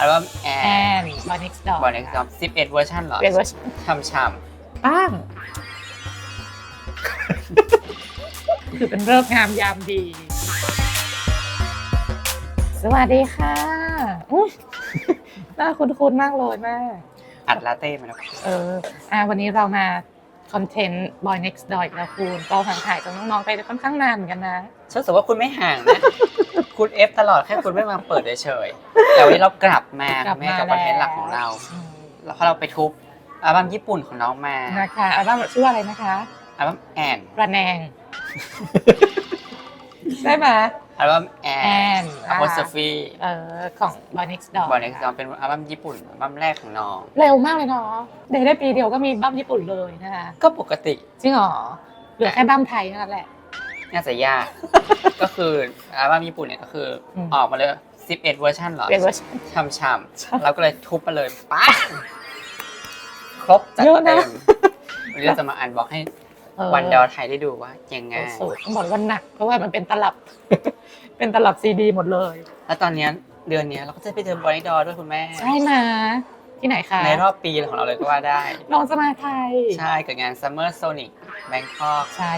อัลบั้มแอแอนนบอนิกส์ดอกบอลเน็กซ์ดอม11เวอร์ชันเหรอเป็นเวอร์ชันช่ำช่บ้างคือเป็นเริ่มงามยามดี สวัสดีค่ะอุ๊ยน่าคุ้นๆมากเลยแม่ ๆอัดลาเต้มาแล้ว เอออ่าวันนี้เรามา คอนเทนต์ Boy Next Door อีกแล้วคุณเราห่างหายจากน้องๆไปค่อนข้างนานเหมือนกันนะ ฉันรู้สึกว่าคุณไม่ห่างนะ คุณเอฟตลอดแค่คุณไม่มาเปิดเฉยๆแต่วันนี้เรากลับมากลับแม่มากับคอนเทนต์หลักของเราอืมแล้วพอเราไปทุบอัลบั้มญี่ปุ่นของน้องมานะคะอัลบั้มชื่ออะไรนะคะ อัลบั้มแอน ระแนงใช่ไหม อัลบั้มแอแอนนอะโพสฟีเอ่อของ Boy Next Door บอลเน็กซ์ดอมเป็นอัลบั้มญี่ปุ่นอัลบั้มแรกของน้องเร็วมากเลยเนาะเดทได้ปีเดียวก็มีบั้มญี่ปุ่นเลยนะคะก็ปกติจริงเหรอเหลือแค่บั้มไทยเท่านั้นแหละน่าจะยากก็คืออัลบั้มญี่ปุ่นเนี่ยก็คืออมออกมาเลย11เวอร์ชันเหรอเป็นเวอร์ชันช่ำใช่ๆเราก็เลยทุบมาเลยป๊าดครบจัดเยอะนะเต็มวันนี้เราจะมาอ่านบอกให้เออ วันดาวไทยได้ดูว่ายังไงสูตรต้องบอกเลยว่าหนัก เพราะว่ามันเป็นตลับ เป็นตลับซีดีหมดเลย แล้วตอนเนี้ยเดือนเนี้ยเราก็จะไปเจอบริดอด้วยคุณแม่ ใช่มาที่ไหนคะ ในรอบปีของเราเลยก็ว่าได้ น้องจะมาไทย ใช่กับงาน Summer Sonic Bangkok ใช่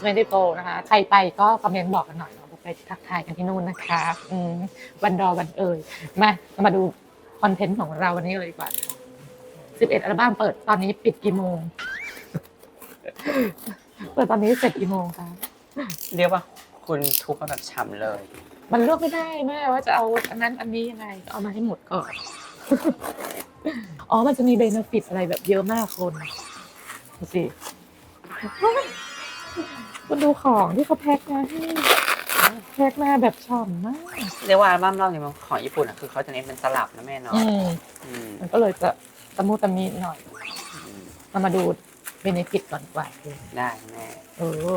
2024นะคะ ใครไปก็คอมเมนต์บอกกันหน่อยเราไปทักทายกันที่นู่นนะคะอืมวันดอวันเอ่ยมาเรามาดูคอนเทนต์ของเราวันนี้เลยดีกว่า11 อัลบั้มเปิดตอนนี้ปิดกี่โมง เปิดตอนนี้เสร็จกี่โมงคะเรียกว่าคุณทุบมาแบบฉ่ำเลย มันเลือกไม่ได้แม่ว่าจะเอาอันนั้นอันนี้ยังไงเอามาให้หมดก่อนอ๋อมันจะมีเบนฟิตอะไรแบบเยอะมากคนดูสิคุณดูของที่เขาแพ็คมาให้แพ็คมาแบบฉ่ำมาก เรียกว่าอัลบั้มรอบนี้มันของญี่ปุ่นอะคือเขาจะเน้นเป็นตลับนะแม่เนาะอืมอืมมันก็เลยจะตะมุตะมีหน่อยอืมเรามาดู เบนฟิตก่อนดีกว่าได้แม่เออ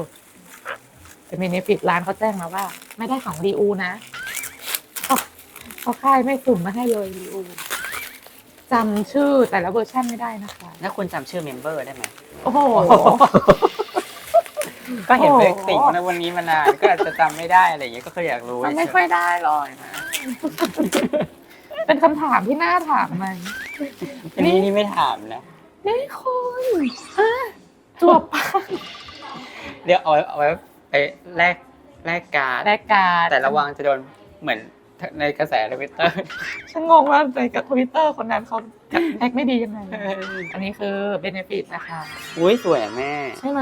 เป็นเบนฟิตร้านเขาแจ้งมาว่า ไม่ได้ของรีอูนะเขาเขาค่ายไม่สุ่มมาให้เลยรีอูจำชื่อแต่ละเวอร์ชันไม่ได้นะคะ แล้วคุณจำชื่อเมมเบอร์ได้ไหมโอ้โห ก็เห็นโอ้โหเบรกติ่งในวันนี้มานาน ก็อาจจะจำไม่ได้อะไรอย่างเงี้ยก็เคยอยากรู้จำไม่ค่อยได้หรอกนะ เป็นคำถามที่น่าถามไหมอันนี้นี่ไม่ถามนะ นี่คุณอะจวบปากเดี๋ยวเอาไว้เอาไว้ไปแลกแลกการ์ดรายการแต่ระวังจะโดนเหมือนในกระแสทวิตเตอร์ ฉันงงว่าในกับทวิตเตอร์คนนั้นเขาแพ็กไม่ดียังไง อันนี้คือเบนฟิตนะคะ อุ้ยสวยอะแม่ ใช่ไหม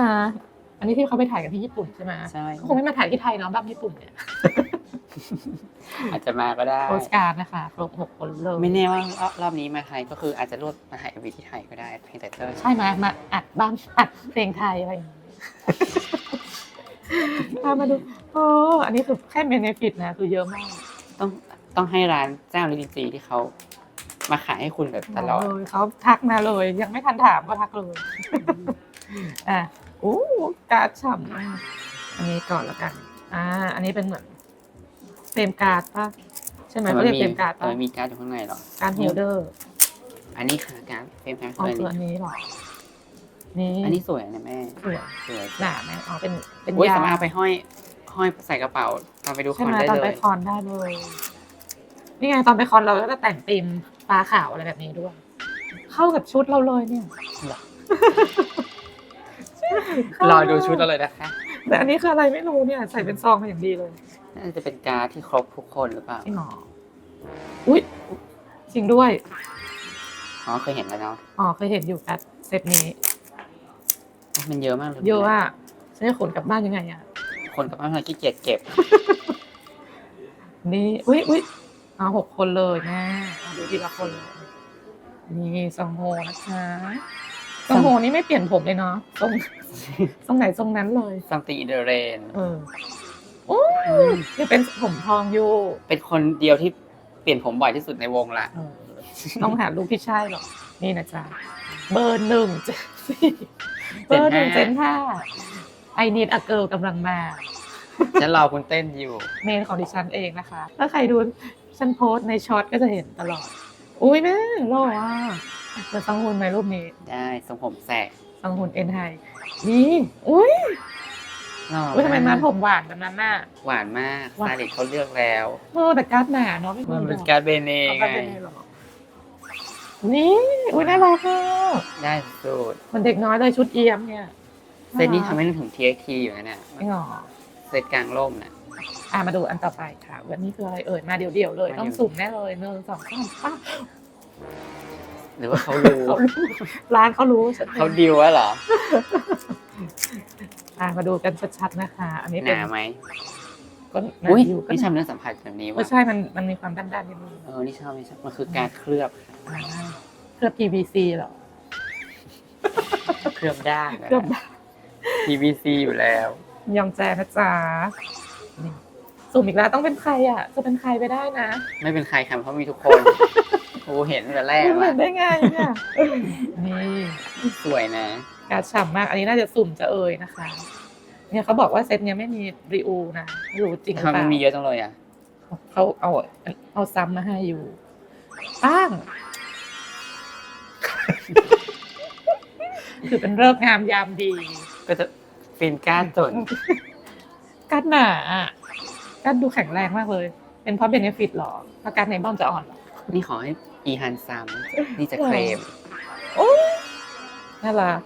อันนี้ที่เขาไปถ่ายกันที่ญี่ปุ่นใช่ไหมใช่เขาคงไม่มาถ่ายที่ไทยเนาะบ้างญี่ปุ่นเนี่ย อาจจะมาก็ได้ โพสการ์ดนะคะครบหกคนเลยไม่แน่ว่ารอบรอบนี้มาไทยก็คืออาจจะรวบมาถ่ายวีที่ไทยก็ได้เพลงแต่เตอร์ใช่ไหมมาอัดบ้างอัดเพลงไทยอะไรอย่างนี้พามาดูโอ้อันนี้คือแค่เบนฟิตนะ คือเยอะมากต้องต้องให้ร้านเจ้าลินจีที่เขามาขายให้คุณแบบตลอดเลยเขาทักมาเลย ยังไม่ทันถามก็ทักเลยอะอู้การ์ดฉ่ำมากอันนี้ก่อนแล้วกัน อ่า อันนี้เป็นเหมือน เฟรมการ์ดป่ะ ใช่ไหมเขาเรียกเฟรมการ์ดแต่ป่ะมันมีการ์ดอยู่ข้างในหรอ การ์ดโฮลเดอร์ อันนี้ค่ะการ์ดเฟรมการ์ดอ๋อคือคืออัอันนนี้นี้เหรอ นี่ อันนี้สวยนะแม่ สวย สวยหนาไหมอ๋อเป็น เป็นอุ้ยยาสามารถเอาไปห้อย ห้อยใส่กระเป๋าตอนไปดูคใช่อนไหมได้ตอนเลไปยคอนได้เลย นี่ไงตอนไปคอนเราก็จะแต่งธีมฟ้าขาวอะไรแบบนี้ด้วย เข้ากับชุดเราเลยเนี่ยเหรอรอดูชุดเราเลยนะคะ แต่อันนี้คืออะไรไม่รู้เนี่ย ใส่เป็นซองมาอย่างดีเลย น่าจะเป็นการ์ดที่ครบทุกคนหรือเปล่า จริงเหรออุ้ยจริงด้วย อ๋อเคยเห็นแล้วเนาะอ๋อเคยเห็นอยู่แอดเซตนี้ มันเยอะมากเลยเยอะอะฉันจะขนกลับบ้านยังไงอะ คนกับบ้านเราขี้เกียจเก็บ นี่อุ้ยอุ้ยเอาหกคนเลยแม่เอาดูทีละคนเลยนี่ซองโฮนะคะซองโฮนี่ไม่เปลี่ยนผมเลยเนาะทรงทรงไหนทรงนั้นเลยซัมติงเดเรนเออ โอ้ยยังเป็นผมทองอยู่ เป็นคนเดียวที่เปลี่ยนผมบ่อยที่สุดในวงละเออต้องหาลูกที่ใช่หรอกนี่นะจ๊ะ เบอร์หนึ่งเจนสี่เบอร์หนึ่งเจนห้าไอนีดอเกิลกำลังมา ฉันรอคุณเต้นอยู่ เมนของดิฉันเองนะคะ ถ้าใครดูฉันโพสต์ในช็อตก็จะเห็นตลอด อุ้ยแม่หล่ออะจะสังหุนไหมรูปนี้ ได้ทรงผมแสกสังหุนเอ็นไฮนี่อุ้ย หล่ออุ้ยทำไมกมาผมหวานแบบนั้นน่ะ หวานมากหวานสไตลิสต์เขาเลือกแล้วเออแต่การ์ดหนาเนาะไม่เหมันมืเป็นนการดเบเน่เอาไงการ์ดเป็นไงหรอนี่อุ้ยน่ารักอะได้สุดมันเด็กน้อยเลยชุดเอี่ยมเนี่ยเซตนี้ทำให้นึกถึง TXT อยู่นะเนี่ยไม่หรอเซตกลางร่มน่ะ อะมาดูอันต่อไปค่ะวันนี้คืออะไรเอ่ยมาเดี่ยวๆเลย มาเดี่ยว ต้องสุ่มแน่เลยหนึ่งสองสามป้าหรือว่าเขารู้ เขารู้ร้านเขารู้ชัดเขาดิวว่าเหรอ อะมาดูกันชัดๆนะคะ อันนี้หเป็นนาไหมก็หนาอุ้ยอยู่ก็นี่ชอบเนื้อสัมผัสแบบนี้ไม่ว่ะใช่มันมันมีความด้านๆนิดนึงเออนี่ชอบนี่ชอบมันคือการเคลือบอ่าเคลือบ PVC เหรอเคลือบด้านนะเคลือบ PVC อยู่แล้ว ยองแจนะจ๊ะนี่สุ่มอีกแล้วต้องเป็นใครอะ จะเป็นใครไปได้นะไม่เป็นใครค่ะเพราะมีทุกคนโอ้เห็นตั้งแต่แรกเห็ละนได้ไงเนี่ยนี่สวยนะ การฉ่ำมาก อันนี้น่าจะสุ่มจะเอ่ยนะคะ เนี่ยเขาบอกว่าเซตเนี้ยไม่มีรีอูนะไม่รู้จริงหรือทำไมเปมันล่ามีเยอะจังเลยอะเขาเอาเอาซ้ำมาให้อยู่ป้างคือเป็นเริกษ์งามยามดี ก็จะเป็นการจนกัดหนาอะกัดดูแข็งแรงมากเลย เป็นเพราะเบเนฟิตหรอเพราะการในบ้อมจะอ่อนเหรอนี่ขอให้อีฮันซ้ำนี่จะเคลมโอ้ยน่ารัก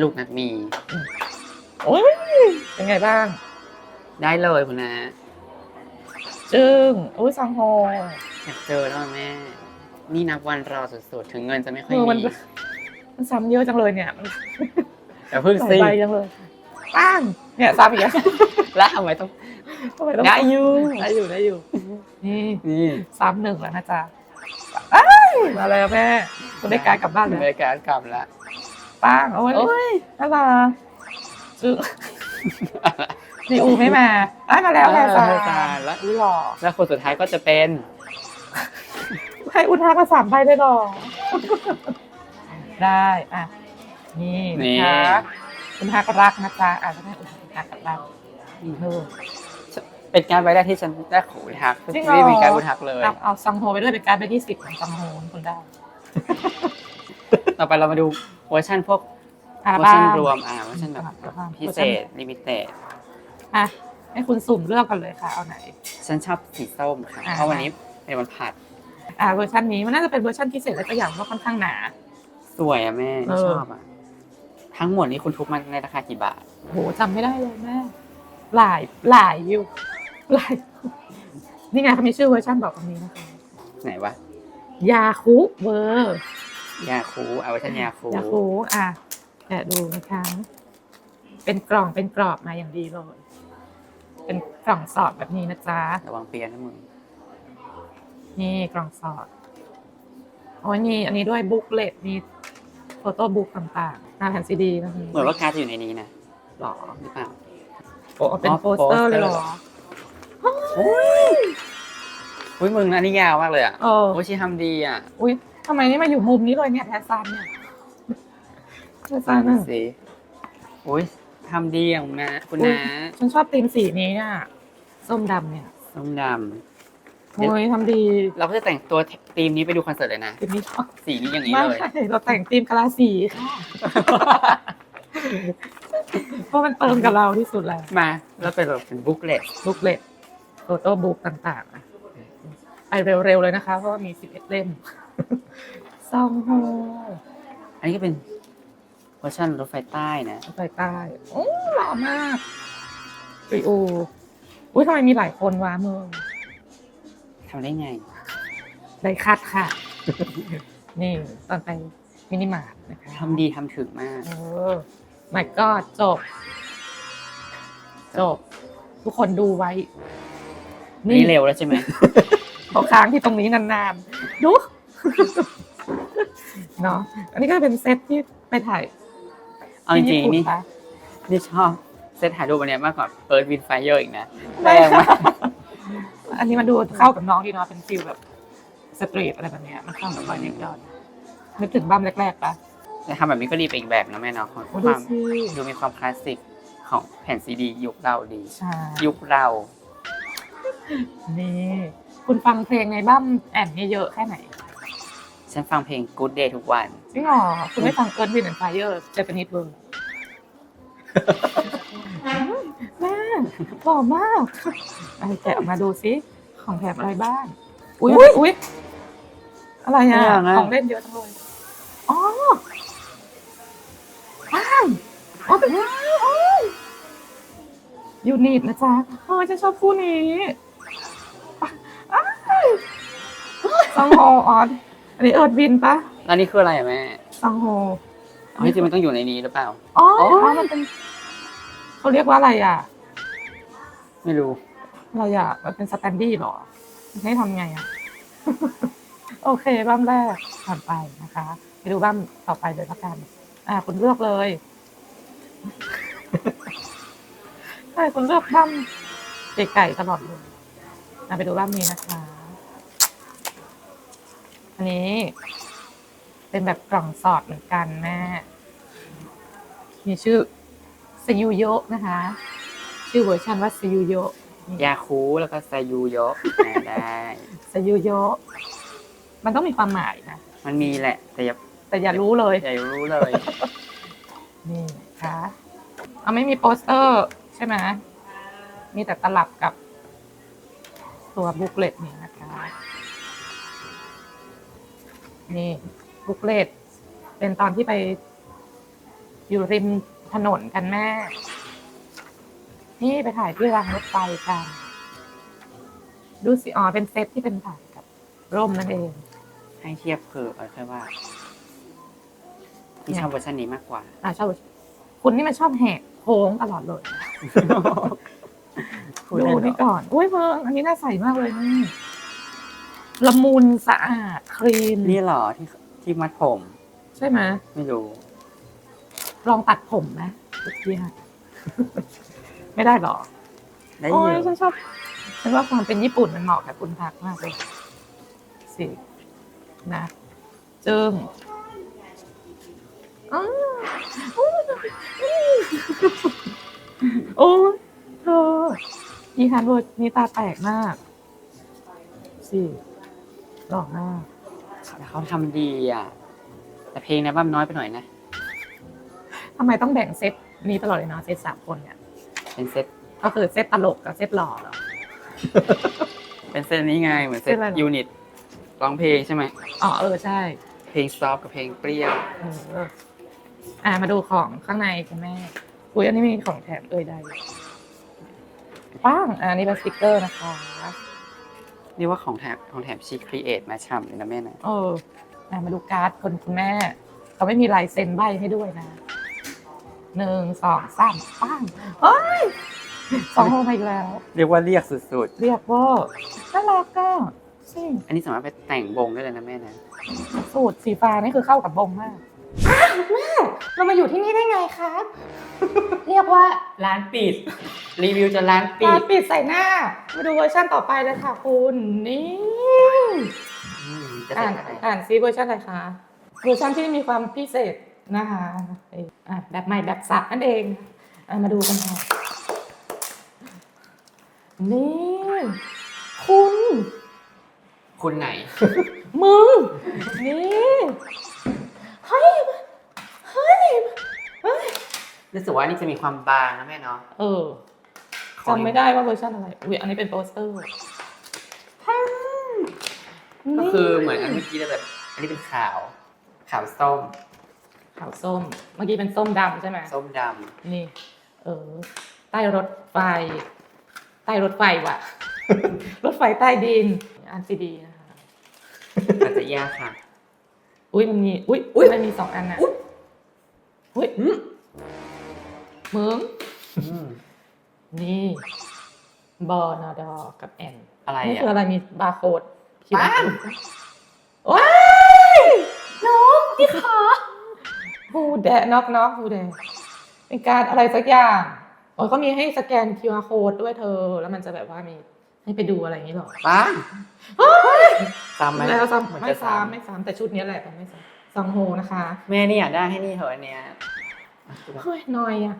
ลูกนักมี โอ้ยเป็นไงบ้าง ได้เลยคุณนะจึงอุ้ยซังโฮอยากเจอแล้วอะแม่ นี่นับวันรอสุดๆ ถึงเงินจะไม่ค่อยเออมัน มีมันซ้ำเยอะจังเลยเนี่ยมันแต่เพิ่งหลายซิใบจังเลยป้างเนี่ยซ้ำอีกแล้วแล้วทำไมต้อง ทำไมต้องได้อยู่ ได้อยู่ได้อยู่นี่นี่ซ้ำหนึ่งแล้วนะจ๊ะอ้ายมาแล้วแม่คุณได้การดกลับบ้านในเลยการกลับละ ป้างโอ้ยโอ้ยน่ารักจึงดีอูไม่มาอ้ายมาแล้วแม่เอจ้าอตายแล้ว อุ้ยหล่อแล้วคนสุดท้ายก็จะเป็น ให้อุทามาสามใบได้หรอ ได้ อะ นี่นี่ นะคะคุณทากรักนะจ๊ะอะจะให้อุทากลับบ้านดีเนอะเป็นการใบแรกที่ฉันได้ของอุทักจริงเหรอ ไม่มีการอุทักเลย เอาเอาซังโฮไปด้วยเป็นการดไปที่สิบของซังโฮคนได้ ต่อไปเรามาดูเวอร์ชันพวกอะเวอร์ชันรวมอ่าเวอร์ชันแบบอะพิเศษลิมิเต็ดอะให้คุณสุ่มเลือกกันเลยค่ะเอาไหน ฉันชอบสีส้มค่ะอ่าเพราะวันนี้เป็นวันผัด อ่าเวอร์ชันนี้มันน่าจะเป็นเวอร์ชันพิเศษและตัวอย่างว่าค่อนข้างหนา สวยอะแม่เออชอบอะทั้งหมดนี้คุณทุบมันในราคากี่บาทโหจำไม่ได้เลยแม่หลายหลายอยู่หลายนี่ไงเขามีชื่อเวอร์ชันบอกตรงนี้นะคะไหนวะยาคุเวอร์ ยาคูเอาเวอร์ชันยาคูยาคูอะแกะดูนะคะ เป็นกล่องเป็นกรอบมาอย่างดีเลย เป็นกล่องสอดแบบนี้นะจ๊ะ ระวังเปียนนะมึง นี่กล่องสอดโอ้ยนี่อันนี้ด้วยบุ๊กเลตมีโฟโต้บุ๊กต่างๆหน้าแผ่นซีดีนะพี่เหมือนว่าการดจะอยู่ในนี้นะหรอหรือเปล่า โอ้เป็นอ๋อโปสเตอร์เลยเหรอ โปสเตอร์ อุ้ยมึงอันนี้ยาวมากเลยอะ เออโอ้ยชีทำดีอะ อุ้ย ทำไมนี่มาอยู่มุมนี้เลยเนี่ยแทนซานเนี่ยแทนซานน่ะสิอุ้ยทำดีอะคุณนะคุณอุ๊ยนะฉันชอบธีมสีนี้เนี่ยส้มดำเนี่ยส้มดโอ้ยทำดีำเราก็จะแต่งตัวทีมนี้ไปดูคอนเสิร์ตเลยนะธีมนี้ชอบสีนี้อย่างนี้ไม่เลยเราแต่งธีมกะลาสีค่ะเพราะมันเติมกับเราที่สุดแล้วมา แล้วเป็นแบบเป็นบุ๊กเลตบุ๊กเลตโฟโต้บุ๊กต่างๆอะไปเร็วๆเลยนะคะ เพราะว่ามี11เล่ม ซองโฮอันนี้ก็เป็นเวอร์ชันรถไฟใต้นะใต้ใต้โอ้หล่อมากริโออุ้ยทำไมมีหลายคนวะมึงทำได้ไง ได้คัดค่ะ นี่ตอนไปมินิมาร์ทนะคะทำดีทำถึงมากเออไม่ก็จบ จบ ทุกคนดูไว้ นี่เร็วแล้วใช่ไหมเขาค้างที่ตรงนี้นานๆ ดู เนาะอันนี้ก็เป็นเซตที่ไปถ่ายเอาจที่ริงญี่ปุ่ๆนี่ปะนี่ชอบเซตถ่ายรูปอันเนี้ยมากกว่าเอิร์ธวินไฟเยอร์อีกนะไม่แรงมากอันนี้มันดูเข้ากับน้องดีเนาะเป็นฟิลแบบสตรีทอะไรแบบเนี้ยมันเข้ากับรอยเน็กดอนนึกถึงบัมแรกๆปะแต่ทำแบบนี้ก็ดีไปอีกแบบนะแม่เนาะของโอ้คดูวามสิดูมีความคลาสสิกของแผ่นซีดียุคเราดี ใช่ยุคเรา นี่คุณฟังเพลงในบัมแอนนี่เยอะแค่ไหน ฉันฟังเพลง Good Day ทุกวัน จริงเหรอคุณไม่ฟังเอิร์นวินแอนด์ไฟเออร์เจแปนิสเวิร์หล่อมากไอ้แกะออกมาดูซิ ของแถมอะไรบ้างอุ้ยอุ้ยอะไรอะอะไรอะของเล่นเยอะจังเลยอ๋อว้าวอ๋อเป็นว้าวยูนิตนะจ๊ะเออฉันชอบคู่นี้อ้าวซองโฮอ๋อ อันนี้เอิร์ดวินปะแล้วนี่คืออะไรอะแม่ซองโฮเฮ้ยจริงมันต้องอยู่ในนี้หรือเปล่า อ๋อโอ้ยอ๋อ มันเป็นเขาเรียกว่าอะไรอะ ไม่รู้อะไรอะมันเป็นสแตนดี้เหรอมันให้ทำไงอะ โอเคบ้ามแรกผ่านไปนะคะ ไปดูบ้ามต่อไปเลยละกัน อ่า คุณเลือกเลยใช่คุณเลือกบ้ามเก๋ไก่ตลอดเลยอะไปดูบ้ามนี้นะคะ อันนี้ เป็นแบบกล่องสอดเหมือนกันแม่ มีชื่อซยูโยะนะคะ ชื่อเวอร์ชันว่าซยูโยะยาคูแล้วก็ไซยูโยะอ่าได้ซยูโยะมันต้องมีความหมายนะ มันมีแหละ แต่อย่าแต่อย่ารู้เลยอย่ารู้เลย นี่นะคะเอาไม่มีโปสเตอร์ ใช่ไหมมีแต่ตลับกับตัวบุ๊กเลตนี่นะคะ นี่บุ๊กเลตเป็นตอนที่ไป อยู่ริมถนนกันแม่ นี่ไปถ่ายที่รางรถไฟกันดูสิอ๋อเป็นเซตที่เป็นถ่ายกับร่มนั่นเอง ให้เทียบคือเอาค่อยว่าที่ชอบเวอร์ชันนี้มากกว่า อ่าชอบคุณนี่มันชอบแหกโค้งตลอดเลยดูนี่ก่อน อุ้ยเพิงอันนี้น่าใส่มากเลยนี่ ละมุนสะอาดครีมนี่เหรอที่ที่มัดผม ใช่ไหมไม่รู้ ลองตัดผมไหมทุกทีค่ะไม่ได้หรอได้อโอ้ยู่ยฉันชอบฉันว่าความเป็นญี่ปุ่นมันเหมาะกับคุณพักมากเลยสินะจึงอ้าวโอ้ยเธออีฮันเวิร์ดนี่ตาแตกมากสิ หล่อมากแต่เขาทำดีอะ แต่เพลงนะบ้ามน้อยไปหน่อยนะ ทำไมต้องแบ่งเซตนี้ตลอดเลยเนาะเซตสามคนเนี่ย เป็นเซต ก็คือเซตตลกกับเซตหล่อเหรอ เป็นเซตนี้ไง เหมือนเซเซตตอะไรเหรอ ยูนิต ร้องเพลงใช่ไหม อ๋อเออใช่เพลงซอฟต์กับเพลงเปรี้ยว เอออ่ามาดูของข้างในคุณแม่อุ้ยอันนี้มีของแถมเอ่ยได้ป้างอะอันนี้เป็นสติกเกอร์นะคะ นี่ว่าของแถมของแถมชีครีเอทมาฉ่ำเลยนะแม่นะเอออะมาดูการ์ดคนคุณแม่ เขาไม่มีลายเซ็นใบให้ด้วยนะหนึ่งสองสามป้างเฮ้ยสองโมมาอีกแล้ว เรียกว่าเรียกสุดเรียกว่าน่ารักก็สิๆ อันนี้สามารถไปแต่งบงได้เลยนะแม่นะ สูตรสีฟ้านี่คือเข้ากับบงมากแม่เรามาอยู่ที่นี่ได้ไงคะ เรียกว่าร้านปิด รีวิวจะร้านปิปาดปิดใส่หน้า มาดูเวอร์ชันต่อไปเลยค่ะคุณนี่อืมจะอ่าเป็นนอะไรอ่านซีเวอร์ชันอะไรคะเวอร์ชันที่มีความพิเศษนะคะอะแบบใหม่แบบสับนั่นเองอะมาดูกันค่ะนี่คุณ คุณไหน มึง นี่ เฮ้ย เฮ้ย เฮ้ย รู้สึกว่านี่จะมีความบางนะแม่เนาะเออจำไม่ได้ว่าเวอร์ชันอะไร อุ้ยอันนี้เป็นโปสเตอร์ก็คือเหมือนอันเมื่อกี้เลยแบบ อันนี้เป็นขาว ขาวส้ม ขาวส้ม เมื่อกี้เป็นส้มดำใช่ไหมส้มดนี่ เออ ใต้รถไฟ ใต้รถไฟว่ะ รถไฟใต้ดิน อันซีดีนะคะำอาจจะยากค่ะ อุ้ยมันมี อุ้ยอุ๊ยมันมีสองอันน่ะอุ๊ยอุ้ยอื มมึงอืมนี่ บอนอดอกับแอนอะไรนี่อะคืออะไรมีบาร์โค้ดปังว้ายน้องพี่ขาฮูแดะน็อกน็อกฮูแดะเป็นการอะไรสักอย่างโอ้ยก็มีให้สแกน QR code ด้วยเธอ แล้วมันจะแบบว่ามีให้ไปดูอะไรอย่างนี้หรอปังซ้ำไหมแล้วซ้ำเหอนไม่จะซ้ำไม่ซ้ำแต่ชุดนี้แหละแต่ไม่ซ้ำซองโฮนะคะ แม่นี่อยากได้ให้นี่เหอะอันเนี้ย เฮ้ยนอยอะ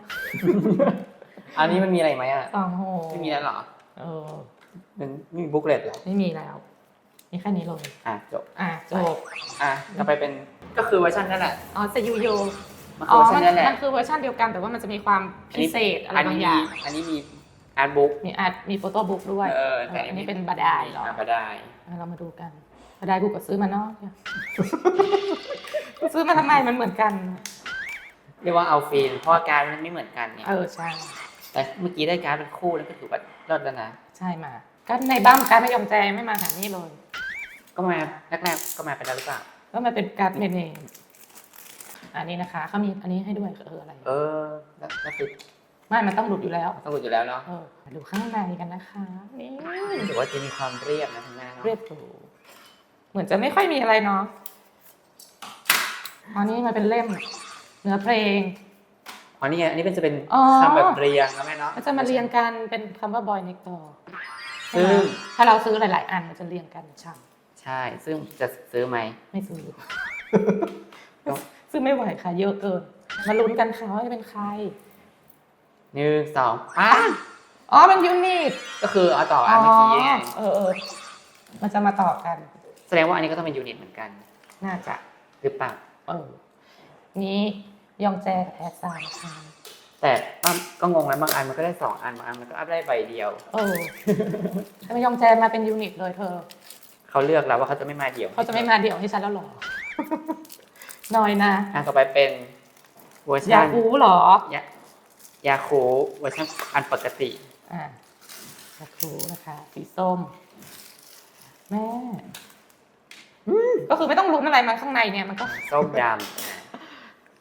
อันนี้มันมีอะไรไหมอะซองโฮไม่มีแล้วเหรอเออมันไม่มีบุ๊กเลตเหรอไม่มีแล้วมีแค่นี้เลยอะจบอะจบอะต่อไปเป็นก็คือเวอร์ชันนั่นแหละอ๋อเซยูโยมันอ๋คืออเวอร์ชัมันนนั่นแหละมันคือเวอร์ชันเดียวกันแต่ว่ามันจะมีความพิเศษอะไรบางอย่างอันนี้มีอาร์ตบุ๊กมีอาร์ตมีโฟโต้บุ๊กด้วยเออเอแต่ออันนี้เป็นบาดายเหรออะบาดายอะเรามาดูกันบาดายกูก็ซื้อมาเนาะกูซื้อมาทำไมมันเหมือนกันเรียกว่าเอาฟิล์มเพราะว่าการดมันไม่เหมือนกันเนี่ยเออใช่ แต่เมื่อกี้ได้การดเป็นคู่แล้วก็ถือว่าเลิศแล้วนะ ใช่มาก็ในบ้านการดไม่ยอมแจไม่มาหานี่เลย ก็มาแรกๆก็มาไปแล้วหรือเปล่า ก็มาเป็นการ์ดเมนเนมอันนี้นะคะเขามีอันนี้ให้ด้วยเอออะไรเออแล้วก็คือไม่มันต้องหลุดอยู่แล้วต้องรู้อยู่แล้วเนาะเออมาดูข้างในกันนะคะนี่รู้สึกว่าจะมีความเรียบนะคุณแม่เนาะเรียบหรูเหมือนจะไม่ค่อยมีอะไรเนาะอันนี้มันเป็นเล่ม เนื้อเพลง อ๋อนี่ไงอันนี้เป็นจะเป็นอ๋อ คำแบบเรียงนะแม่เนาะ ก็จะมาเรียงกันเป็นคำว่า boy next door ซึ่ง ถ้าเราซื้อหลาย ๆ อันมันจะเรียงกันช่ใช่ ซึ่งจะซื้อไหมำไม่ซื้อ ซื้อไม่ไหวค่ะ เยอะเกิน มาลุ้นกันค่ะว่าจะเป็นใคร หนึ่งสองป้าอ๋อเป็นยูนิตก็คือเอาต่ออันเมื่อกี้ไงเออเออมันจะมาต่อกัน แสดงว่าอันนี้ก็ต้องเป็นยูนิตเหมือนกัน น่าจะหรือเปล่าเออ นี้ ยองแจกับแอดซานค่ะแต่ก็ก็งงแล้วบางอันมันก็ได้สองอันบางอันมันก็อัพได้ใบเดียว เออทำไมยองแจมาเป็นยูนิตเลยเธอ เขาเลือกแล้วว่าเขาจะไม่มาเดี่ยวเขาจะไม่มาเดี่ยวให้ฉันแล้วเหรอ น้อยนะอันต่อไปเป็นเวอร์ชัอยานกรู้เหรอยายาคูเวอร์ชันอันปกติ อะอยากรู้นะคะ สีส้ม แม่ก็คือไม่ต้องลุ้นอะไรมาข้างในเนี่ยมันก็ส้มด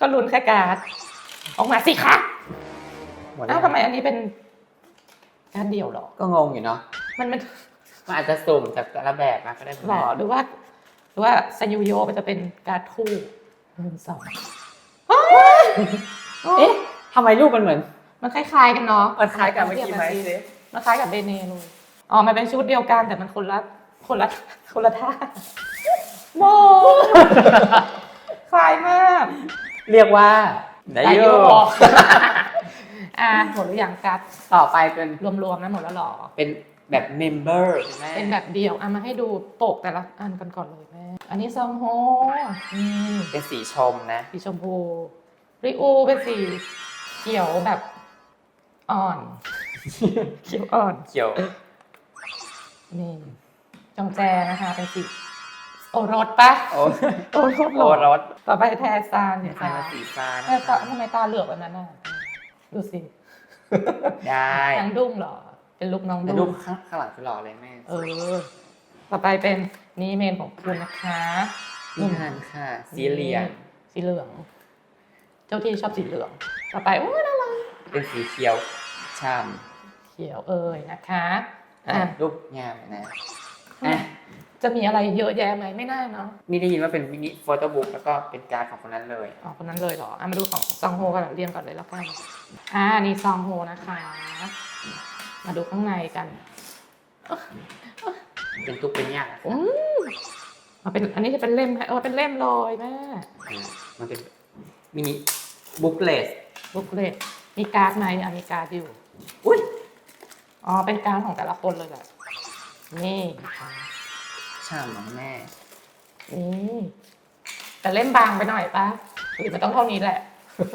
ก็ลุ้นแค่การ์ดออกมาสิคะำหมดแล้อ้าววทำไมอันนี้เป็นการดเดี่ยวเหรอ ก็งงอยู่เนาะมันมันมันอาจจะสุ่มจากแต่ละแบบมาก็ได้เหมือนหรกัอนหรือว่า หรือว่าซันยูโยมันจะเป็นการดคู่หนึ่งสองเอ๊ะทำไมรูปมันเหมือนมันคล้ายๆกันเนาะมันคล้ายกับเมื่อกี้ไหมทียบนสิมันคล้ายกับเบเนเลยอ๋อมันเป็นชุดเดียวกันแต่มันคนละคนละคนละท่าโมคล้ายมาก เรียกว่าไดโยอ่าหมดหรือยังกัดต่อไปเป็นรวมๆนะหมดแล้วเหรอ เป็นแบบเมมเบอร์ใช่ไหมเป็นแบบเดียวเอามาให้ดูปกแต่ละอันกันก่อนเลยแม่ อันนี้ซองโฮนี่เป็นสีชมนะ สีชมพูริอูเป็นสีเขียวแบบอ่อน เขียวอ่อน เขียว นี่จองแจนะคะเป็นสี โอรสปะโอ้โอรสเหโอรอรสต่อไปแทซานเนี่เนี่ยยใส่ค่ะมาสีฟ้าแทนะซานทำไมตาเหลือกแบบนั้นน่ะดูสิได้นางดุ้งเหรอ เป็นลูกน้องแต่ดุ้รูงปข้างข้างหลังคือหล่อเลยแม่เออ ต่อไปเป็นนี่เมนของคุณนะคะนี่ฮันค่ะสีเหลืองสีเหลือง เจ้าที่ชอบสีเหลือง ต่อไปโอ้ยน่ารักเป็นสีเขียวช่เขียวเอ่ยนะคะำอะอะ รูปงามนะอะ จะมีอะไรเยอะแยะไหมไม่น่าเนาะนี่ได้ยินว่าเป็นมินิโฟโต้บุ๊กแล้วก็เป็นการดของคนนั้นเลย อ๋อคนนั้นเลยเหรออะมาดูของซองโฮกันเรียงก่อนเลยแล้วกันอ่านี่ซองโฮนะคะ มาดูข้างในกันเป็นทุกเป็นยากอืมเอาเป็นอันนี้จะเป็นเล่มให้เออเป็นเล่มเลยแม่อะมันเป็นมินิบุ๊กเลสบุ๊กเลตมีการ์ดไหมอะมีการ์ดอยู่อุ้ยอ๋อเป็นการ์ดของแต่ละคนเลยแหละนี่ นะคะช่ำของแม่นี่แต่เล่มบางไปหน่อยปะหรือมันต้องเท่านี้แหละ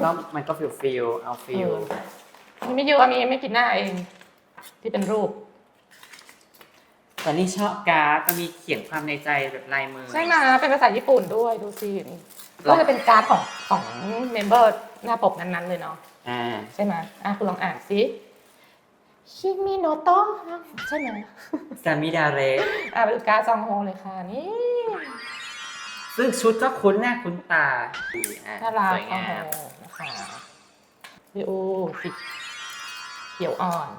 แล้วมันก็ฟิลฟิลเอาฟิลเออมีไม่เยอะมีไม่กี่หน้าเอง ที่เป็นรูป แต่นี่ชอบการ์ดมันมีเขียนความในใจแบบลายมือ ใช่ไหมเป็นภาษาญี่ปุ่นด้วยดูสินี่หรอก็จะเป็นการ์ดของของเมมเบอร์หน้าปกนั้นๆเลยเนาะอ่าใช่ไหมอะคุณลองอ่านสิ คิมิโนโตะใช่ไหมซามิดาเรอะไปดูการ์ดซองโฮเลยค่ะนี่ซึ่งชุดก็คุ้นหน้าคุ้นตาอะน่ารักสวยซองงาโฮมนะคะวิโอสีเขียวอ่อน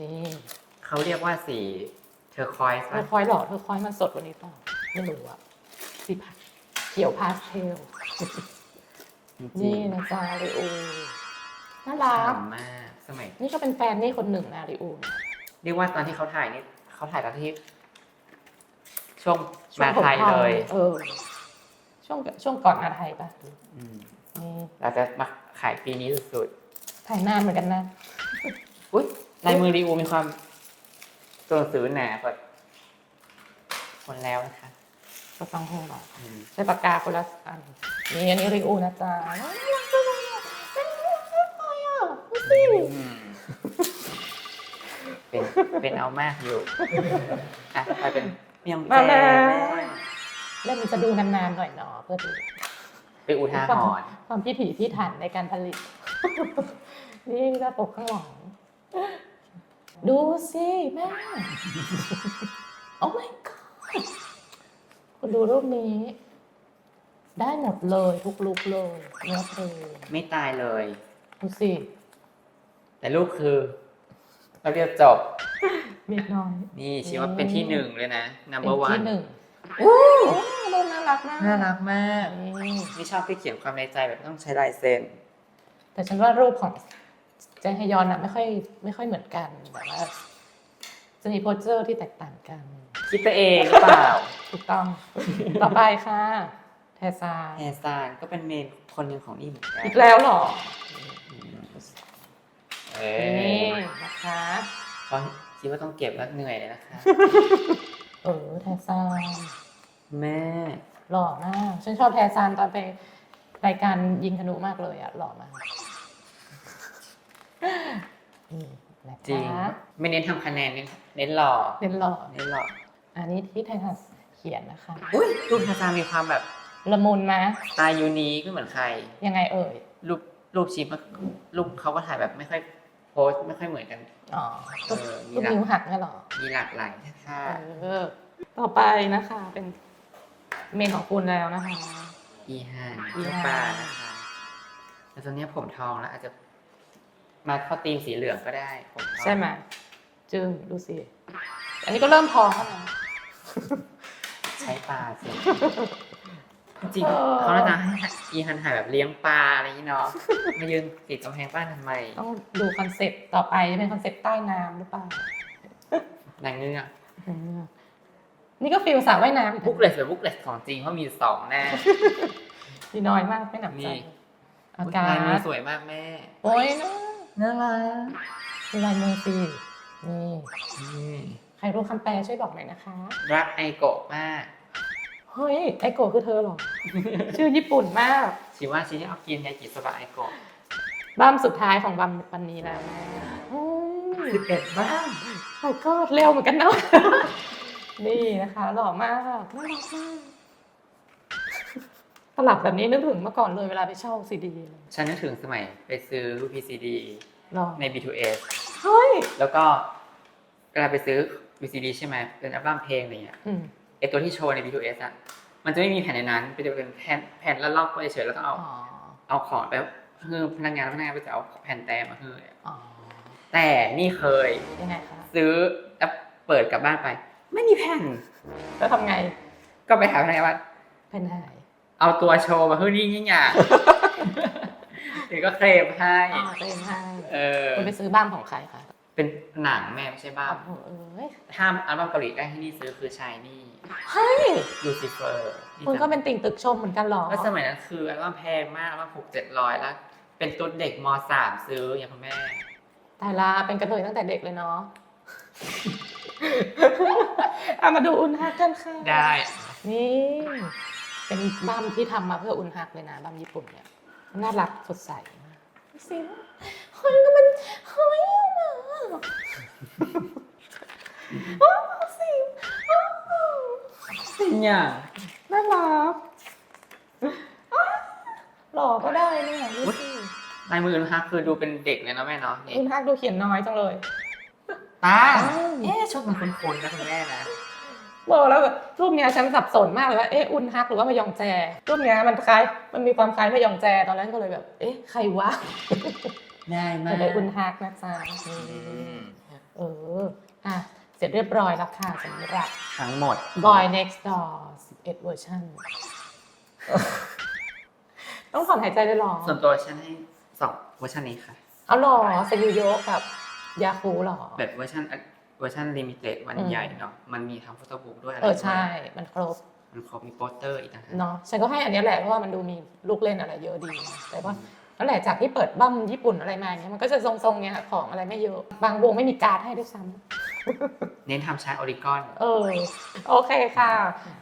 นี่เขาเรียกว่าสีเทอร์คอยส์เธอคอยหล่อเธอคอยมันสดกวันนี้เปล่าไม่รู้อะสีผัดเขียวพาสเทลนี่นะจ๊ะริโอ น่ารักฉ่ำมากสมัย นี่ก็เป็นแฟนนี่คนหนึ่งนะริโอเรียกว่าตอนที่เขาถ่ายนี่เขาถ่ายตอนที่ ช่วงช่วมางผมไทยเลยเออ ช่วงช่วงก่อนมาไทยปะอืมนี่เราจะมาขายปีนี้สุดถ่ายนานเหมือนกันนะ ๆอุ้ยลายมือรีอูมีความตัวหนังสือหนากว่าคนแล้วนะคะก็ต้องห้องเราอืมใช้ปากกาคนละอันนี่อันนี้ริโอนะจ๊ะน่ารักจัง เลยอะน่ารักมากเลยอะดูสิอืมเป็นเป็นเอามากอยู่อะไปเป็นเมียงแจมาแล้วแม่แล้วมันจะดูนานๆหน่อยเนาะเพื่อดูไปอุทาหรณ์ความพิถีพิถันในการผลิต นี่ก็ปกข้างหลัง ดูสิแม่ โอ้ my god คุณดูรูปนี้ ได้หมดเลยทุกลุกเลยเนื้อเพลงไม่ตายเลย ดูสิ แต่ลูกคือเราเรียกจบเมียน้อยนี่ชี้ว่าเป็นที่หนึ่งเลยนะเป็น number ที่ one หนึ่งโอ้รูปน่ารักมากน่ารักมากนี่ไม่ชอบที่เขียนความในใจแบบต้องใช้ลายเซ็น แต่ฉันว่ารูปของแจงฮยอนอะไม่ค่อยไม่ค่อยเหมือนกันแบบว่าจะมีโพสเจอร์ที่แตกต่างกัน คิดไปเองหรือเปล่า ถูกต้อง ต่อไปค่ะ แทซาแฮซานก็เป็นเมนคนหนึ่งของนี่เหมือนกันอีกแล้วเหรอ เอนี่อนะคะเพราะคิดว่าต้องเก็บแล้วเหนื่อยเลยนะคะ เออแทซานแม่ หล่อมากฉันชอบแทซานตอนไปรายการยิงธนูมากเลยอะหล่อมากนี่นะจริง คะไม่เน้นทำคะแนนเน้นเน้นหล่อเป็นหล่อเน้นหล่ออันนี้ที่ไททัสเขียนนะคะ อุ้ยรูปแฮซานมีความแบบละมุนไหมสไตล์ยูนิคไม่เหมือนใคร ยังไงเอ่ย รูปรูปชิปรูปเขาก็ถ่ายแบบไม่ค่อย โพสไม่ค่อยเหมือนกันอ๋อเออมีลูกหลากนิ้วหักเนี่ยเหรอมีหลากหลายท่าเออต่อไปนะคะ เป็นเมนของคุณแล้วนะคะ อีฮานอีเจ้าฮานปลานะคะแต่ตอนนี้ผมทองแล้วอาจจะมาเข้าตีมสีเหลืองก็ได้ผมทอง ใช่ไหมจึงดูสิ อันนี้ก็เริ่มทองแล้วนะ ใช้ปลาสิ จริงเออๆเขาน่าจะให้อีฮันถ่ายแบบเลี้ยงปลาอะไรอย่างนี้เนาะมายืนติดกำแพงบ้านทำไมต้องดูคอนเซ็ปต์ต่อไปจะเป็นคอนเซ็ปต์ใต้น้ำหรือเปล่านางเงือกนี่ก็ฟิลสระว่ายน้ำบุกเลสหรือบุกเลสของจริงเพราะมีสองหน้ามีน้อยมากไม่หนักใจอากาลายมือสวยมากแม่ โอ้ยนะน่ารักดูลายมือสินี่นี่ใครรู้คำแปลช่วยบอกหน่อยนะคะ รักไอโกะมาก เฮ้ยไอโกะคือเธอเหรอ ชื่อญี่ปุ่นมากชิว่าชิที่เอากินยากิสบะไอโกะบัมสุดท้ายของบัมวันนี้แล้วแม่โอ้ยสิบเอ็ดบ้างโอ้ก็เร็วเหมือนกันเนาะนี่นะคะ หล่อมากน่ารักมากตลับแบบนี้นึกถึงเมื่อก่อนเลยเวลาไปเช่าซีดีเลยฉันนึกถึงสมัยไปซื้อรูป PCD หล่อใน B2S เฮ้ย แล้วก็เวลาไปซื้อ VCD ใช่ไหมเป็นอัลบั้มเพลงอะไรเงี้ยอืมไอ ตัวที่โชว์ใน B2S อะมันจะไม่มีแผ่นในนั้นเป็นจะเป็นแผ่นแผ่นแล้วลอกไปเฉยๆแล้วก็เอาอ๋อเอาของไปคือพนักงานพนักงานไปจะเอาแผ่นแต้มมาให้อ๋อแต่นี่เคยยังไงคะซื้อแล้วเปิดกลับบ้านไป ไม่มีแผ่น แล้วทำไง ก็ไปถามพนักงานว่าเป็นหายเอาตัวโชว์มาให้นี่ยิ่งอย่างเดี๋ยวก็เคลมให้อ๋อเป็นให้เออคุณไปซื้อบ้ามของใครคะ เป็นหนังแม่ไม่ใช่บ้าโอ้โหเอ้ยถ้าอัลบั้มเกาหลีได้ที่นี่ซื้อคือชายนี่เฮ้ยลูซิเฟอร์คุณก็เป็นติ่งตึกชมเหมือนกันเหรอแล้วสมัยนั้นคืออัลบั้มแพงมากอัลบั้มหกเจ็ดร้อยแล้ว เป็นตุ๊ดเด็กมสามซื้ออย่างคุณแม่ตายละเป็นกระเทยตั้งแต่เด็กเลยเนาะเอามาดูอุนฮักกันค่ะได้ นี่ เป็นบัมที่ทำมาเพื่ออุนฮักเลยนะบัมญี่ปุ่นเนี่ย น่ารักสดใสมากดูสิเฮ้ยแล้วมันเฮ้ย อะโอ้สิโอ้เป็นอย่างน่ารักอ้าวหล่อก็ได้เนี่ยดูสิลายมือนะคะคือดูเป็นเด็กเลยนะแม่เนาะนี่อุนฮักดูเขียนน้อยจังเลย ตาอ้าวเอ๊ะชุดมันคุ้นๆนะคุณแม่นะ บอกแล้วแบบรูปเนี้ยฉันสับสนมากเลยว่าเอ๊ะอุนฮักหรือว่ามายองแจ รูปเนี้ยมันคล้ายมันมีความคล้ายมายองแจตอนแรกก็เลยแบบ เอ๊ะใครวะ ง่ายมาแต่กเป็นอุนฮักนะจ๊ะนี่อืมเอออะเสร็จเรียบร้อยแล้วค่ะสำหรับ ทั้งหมด Boy Next Door 11เวอร์ชันต้องถอนหายใจเลยเหรอส่วนตัวฉันให้สองเวอร์ชันนี้ค่ะ เอาเหรอเซยูโยกับยาคูเหรอ แบบเวอร์ชันเวอร์ชันลิมิเต็ดวันอืม ใหญ่เนาะมันมีทั้งโฟโต้บุ๊กด้วยะไรเออด้วยใช่มันครบมันครบมีโปสเตอร์อีกต่างหากเนาะฉันก็ให้อันเนี้ยแหละเพราะว่ามันดูมีลูกเล่นอะไรเยอะดีนะแต่ว่า นั่นแหละจากที่เปิดบั้มญี่ปุ่นอะไรมาเนี้ยมันก็จะทรงๆเนี้ยของอะไรไม่เยอะ บางวงไม่มีการ์ดให้ด้วยซ้เน้นทำชาร์ตออริกอนำเออโอเคค่ะ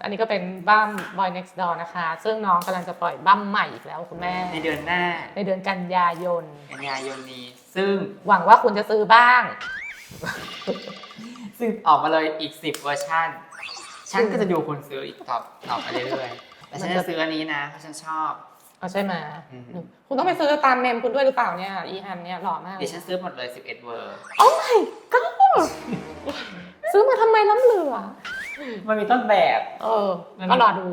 อันนี้ก็เป็นบั้ม Boy Next Door นะคะ ซึ่งน้องกำลังจะปล่อยบั้มใหม่อีกแล้วคุณแม่ ในเดือนหน้าในเดือนกันยายน กันยายนนี้ ซึ่งหวังว่าคุณจะซื้อบ้าง ซึ่งออกมาเลยอีก 10 เวอร์ชันฉันก็จะดูคุณซื้ออีกต่อต่อไปเรื่อยๆแต่ฉันจะซื้ออันนี้นะเพราะฉันชอบ เอาใช่ไหมอืม คุณต้องไปซื้อตามเมมคุณด้วยหรือเปล่าเนี่ย อีฮันเนี่ยหล่อมากเลเดี๋ยวยฉันซื้อหมดเลย 11 เวอร์ โอ้ my god ซื้อมาทำไมล้ำเหลือ มันมีต้นแบบ เออ ก็รอดู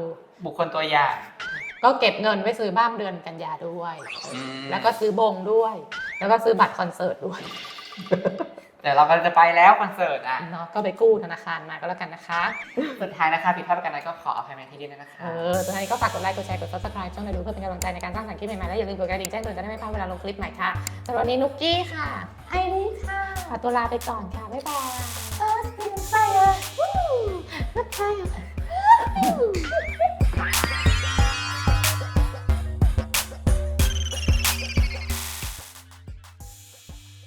บุคคลตัวอย่างก็เก็บเงินไว้ซื้อบ้ามเดือนกันยาด้วย อืมแล้วก็ซื้อบงด้วย แล้วก็ซื้อบัตรคอนเสิร์ตด้วย แต่เราก็จะไปแล้วคอนเสิร์ตอะเนาะก็ไปกู้ธนาคารมาก็แล้วกันนะคะ สุดท้ายนะคะผิดพลาดประการใดก็ขออภัยมาที่นี่นะคะ เออสุดท้ายนี้ก็ฝากกดไลค์ กดแชร์ กด subscribe ช่องในดูเพื่อเป็นกำลังใจในการสร้างสรรค์คลิปใหม่ๆ และอย่าลืมกดกระดิ่งแจ้งเตือนจะได้ไม่พลาดเวลาลงคลิปใหม่ค่ะสำหรับวันนี้นุกกี้ค่ะ ไอริสค่ะขอตัวลาไปก่อนค่ะ บ๊ายบายเออสกินไฟเออบ๊ายบาย